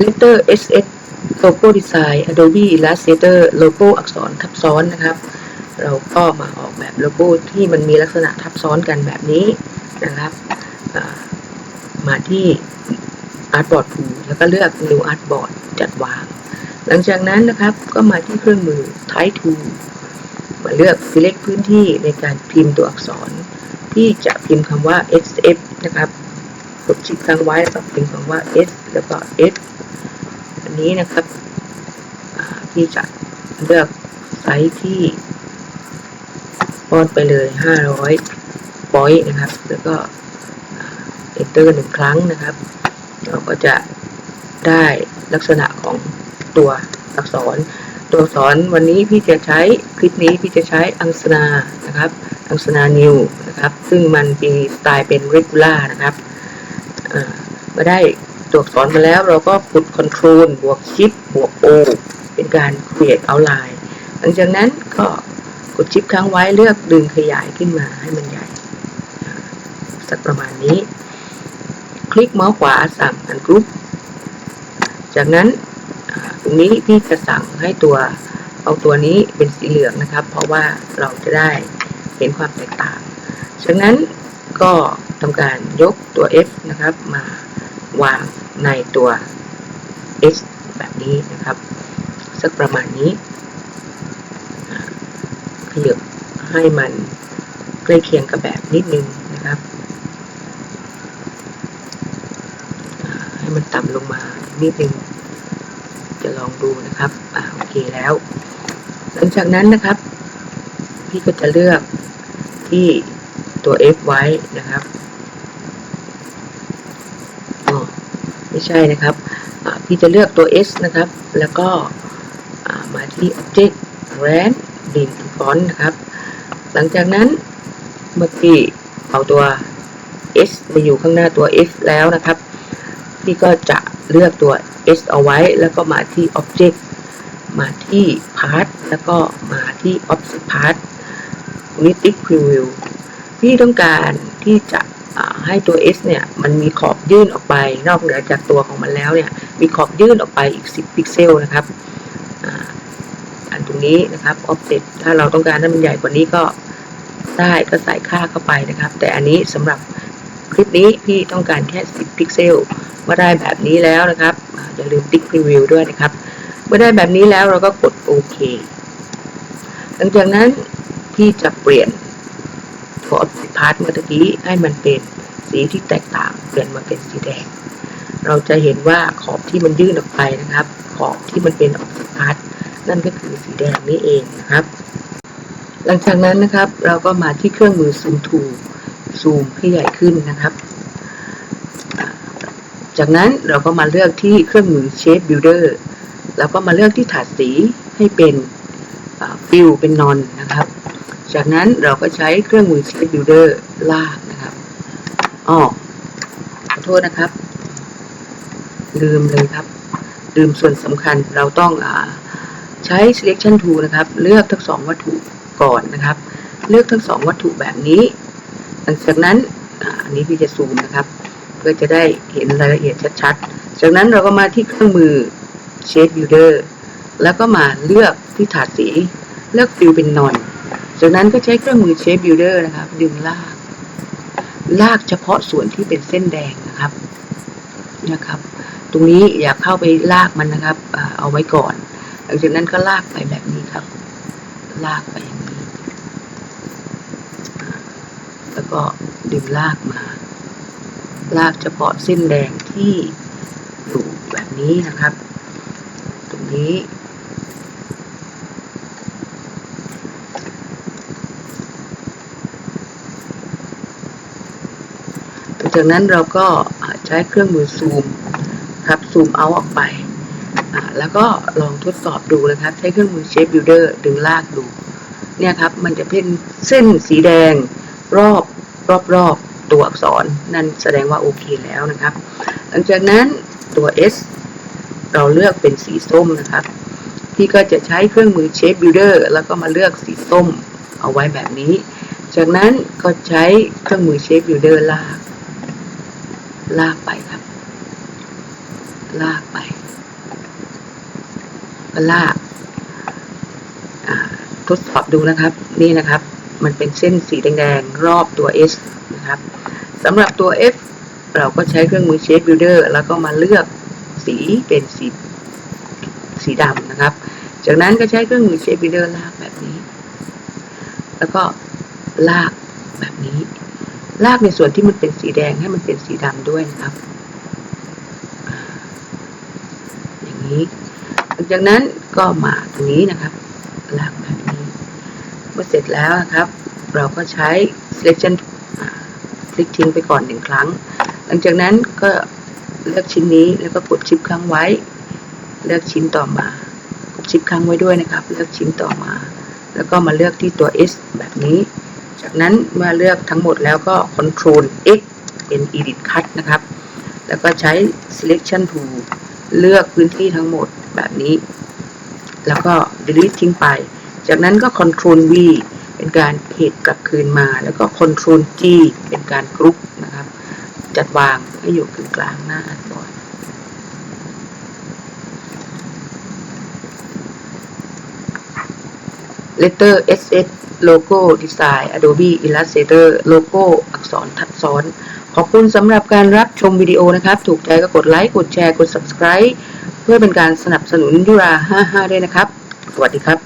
letter SS logo design Adobe Illustrator โลโก้อักษรทับซ้อนนะครับ เราก็มาออกแบบโลโก้ที่มันมีลักษณะทับซ้อนกันแบบนี้นะครับ มาที่ Artboard Tool แล้วก็เลือก New Artboard จัดวาง หลังจากนั้นนะครับก็มาที่เครื่องมือ Type Tool มาเลือก select พื้นที่ในการพิมพ์ตัวอักษร ที่จะพิมพ์คำว่า SF นะครับกดชิปค้างไว้แล้วก็พิมพ์คำว่า S แล้วก็ S อั นี้นะครับที่จะเลือกไซส์ที่ป้อนไปเลย500 point นะครับ แล้วก็อ่า enter หนึ่งครั้งนะครับ เราก็จะได้ลักษณะของตัวอักษร ตัวอักษรวันนี้พี่จะใช้คลิปนี้พี่จะใช้อังสนานะครับ อังสนานิวนะครับ ซึ่งมันมีสไตล์เป็น regular นะครับมาได้ ตัวอักษรมาแล้วเราก็กด control บวก shift บวก o เป็นการ create outline หลังจากนั้นก็กดชิปค้างไว้เลือกดึงขยายขึ้นมาให้มันใหญ่ สักประมาณนี้ คลิกเมาส์ขวาสั่ง ungroup จากนั้นตรงนี้พี่จะสั่งให้ตัวเอาตัวนี้เป็นสีเหลืองนะครับ เพราะว่าเราจะได้เห็นความแตกต่างจากนั้นก็ทำการยกตัว F นะครับมา วางในตัว S แบบนี้นะครับ สักประมาณนี้ ขยับให้มันใกล้เคียงกับแบบนิดนึงนะครับ ให้มันต่ำลงมานิดนึง จะลองดูนะครับอโอเคแล้ว หลังจากนั้นนะครับ พี่ก็จะเลือกที่ตัว F ไว้นะครับอ๋อ ไม่ใช่นะครับ พี่จะเลือกตัว S นะครับ แล้วก็มาที่ Object Brand Link to Font นะครับ หลังจากนั้นเมื่อกี้เอาตัว S มาอยู่ข้างหน้าตัว F แล้วนะครับ พี่ก็จะเลือกตัว S เอาไว้ แล้วก็มาที่ Object มาที่ Part แล้วก็มาที่ Offset Part ตรงนี้ติ๊ก Preview พี่ต้องการที่จะ ให้ตัว S เนี่ยมันมีขอบยื่นออกไป นอกเหนือจากตัวของมันแล้วเนี่ยมีขอบยื่นออกไปอีก 10 พิกเซลนะครับอ,อันตรงนี้นะครับ Offset ถ้าเราต้องการให้มันใหญ่กว่านี้ก็ได้ก็ใส่ค่าเข้าไปนะครับ แต่อันนี้สำหรับคลิปนี้พี่ต้องการแค่ 10 พิกเซลเมื่อได้แบบนี้แล้วนะครับออย่าลืมติ๊ก Preview ด้วยนะครับ เมื่อได้แบบนี้แล้วเราก็กดโอเคหลังจากนั้นพี่จะเปลี่ยน ขอบพาร์ทเมื่อกี้ให้มันเป็นสีที่แตกต่างเปลี่ยนมาเป็นสีแดง เราจะเห็นว่าขอบที่มันยื่นออกไปนะครับ ขอบที่มันเป็นออกพาร์ทนั่นก็คือสีแดงนี่เองนะครับ หลังจากนั้นนะครับเราก็มาที่เครื่องมือซูมทูซูมให้ใหญ่ขึ้นนะครับ จากนั้นเราก็มาเลือกที่เครื่องมือ Shape Builder แล้วก็มาเลือกที่ถาดสีให้เป็นฟิลเป็นนอนนะครับ จากนั้นเราก็ใช้เครื่องมือ Shape Builder ลากนะครับอ๋อขอโทษนะครับ ลืมเลยครับ ลืมส่วนสำคัญเราต้องอใช้ selection tool นะครับ เลือกทั้งสองวัตถุก่อนนะครับ เลือกทั้งสองวัตถุแบบนี้ หลังจากนั้นอาอันนี้พี่จะซูมนะครับ เพื่อจะได้เห็นรายละเอียดชัดๆ จากนั้นเราก็มาที่เครื่องมือ Shape Builder แล้วก็มาเลือกที่ถาดสี เลือกฟิลเป็นนอน จากนั้นก็ใช้เครื่องมือ Shape Builder นะครับ ดึงลาก ลากเฉพาะส่วนที่เป็นเส้นแดงนะครับนะครับ ตรงนี้อย่าเข้าไปลากมันนะครับเอาไว้ก่อน หลังจากนั้นก็ลากไปแบบนี้ครับ ลากไปอย่างนี้ แล้วก็ดึงลากมา ลากเฉพาะเส้นแดงที่อยู่แบบนี้นะครับ ตรงนี้ หลัง จากนั้นเราก็ใช้เครื่องมือซูมครับซูมเอาออกไป แล้วก็ลองทดสอบดูนะครับ ใช้เครื่องมือ Shape Builder ดึงลากดู เนี่ยครับ มันจะเป็นเส้นสีแดงรอบรอบรอบตัวอักษร นั่นแสดงว่าโอเคแล้วนะครับ หลังจากนั้นตัว S เราเลือกเป็นสีส้มนะครับพี่ก็จะใช้เครื่องมือ Shape Builder แล้วก็มาเลือกสีส้มเอาไว้แบบนี้ จากนั้นก็ใช้เครื่องมือ Shape Builder ลาก ลากไปครับ ลากไป ก็ลากทดสอบดูนะครับ นี่นะครับ มันเป็นเส้นสีแดงๆ รอบตัว S นะครับสำหรับตัว F เราก็ใช้เครื่องมือ Shape Builder แล้วก็มาเลือกสีเป็นสีสีดำนะครับ จากนั้นก็ใช้เครื่องมือ Shape Builder ลากแบบนี้ แล้วก็ลากแบบนี้ ลากในส่วนที่มันเป็นสีแดงให้มันเป็นสีดำด้วยนะครับ อย่างนี้หลังจากนั้นก็มาตรงนี้นะครับ ลากแบบนี้ เมื่อเสร็จแล้วนะครับ เราก็ใช้ selection คลิกทิ้งไปก่อนหนึ่งครั้ง หลังจากนั้นก็เลือกชิ้นนี้แล้วก็กดชิปค้างไว้ เลือกชิ้นต่อมา กดชิปค้างไว้ด้วยนะครับ เลือกชิ้นต่อมา แล้วก็มาเลือกที่ตัว S แบบนี้ จากนั้นเมื่อเลือกทั้งหมดแล้วก็ Ctrl X เป็น Edit Cut นะครับ แล้วก็ใช้ Selection Tool เลือกพื้นที่ทั้งหมดแบบนี้ แล้วก็ delete ทิ้งไป จากนั้นก็ Ctrl V เป็นการเพจกลับคืนมา แล้วก็ Ctrl G เป็นการกรุ๊ปนะครับ จัดวางให้อยู่กึ่งกลางหน้าอันบอร์ด Letter SS Logo Design Adobe Illustrator โลโก้อักษรทับซ้อน ขอบคุณสำหรับการรับชมวิดีโอนะครับ ถูกใจก็กดไลค์ กดแชร์ กด subscribe เพื่อเป็นการสนับสนุนยุรา55 ด้วยนะครับ สวัสดีครับ